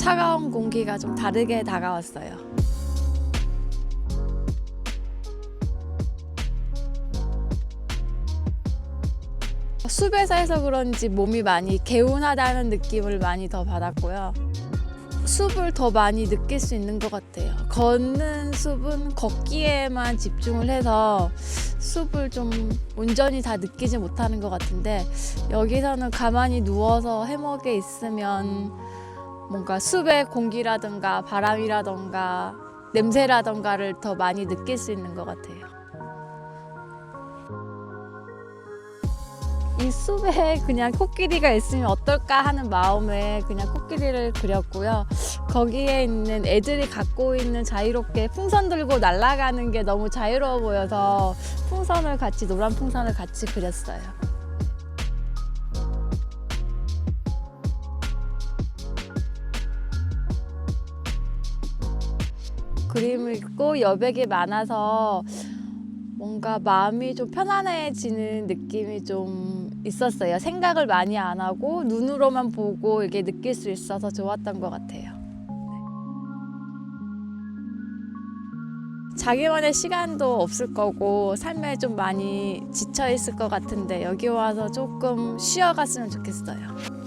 차가운 공기가 좀 다르게 다가왔어요. 숲에서 해서 그런지 몸이 많이 개운하다는 느낌을 많이 더 받았고요. 숲을 더 많이 느낄 수 있는 것 같아요. 걷는 숲은 걷기에만 집중을 해서 숲을 좀 온전히 다 느끼지 못하는 것 같은데 여기서는 가만히 누워서 해먹에 있으면 뭔가 숲의 공기라든가 바람이라든가 냄새라든가를 더 많이 느낄 수 있는 것 같아요. 이 숲에 그냥 코끼리가 있으면 어떨까 하는 마음에 그냥 코끼리를 그렸고요. 거기에 있는 애들이 갖고 있는 자유롭게 풍선 들고 날아가는 게 너무 자유로워 보여서 풍선을 같이 노란 풍선을 같이 그렸어요. 그림을 읽고 여백이 많아서 뭔가 마음이 좀 편안해지는 느낌이 좀 있었어요. 생각을 많이 안 하고 눈으로만 보고 이게 느낄 수 있어서 좋았던 것 같아요. 자기만의 시간도 없을 거고 삶에 좀 많이 지쳐 있을 것 같은데 여기 와서 조금 쉬어갔으면 좋겠어요.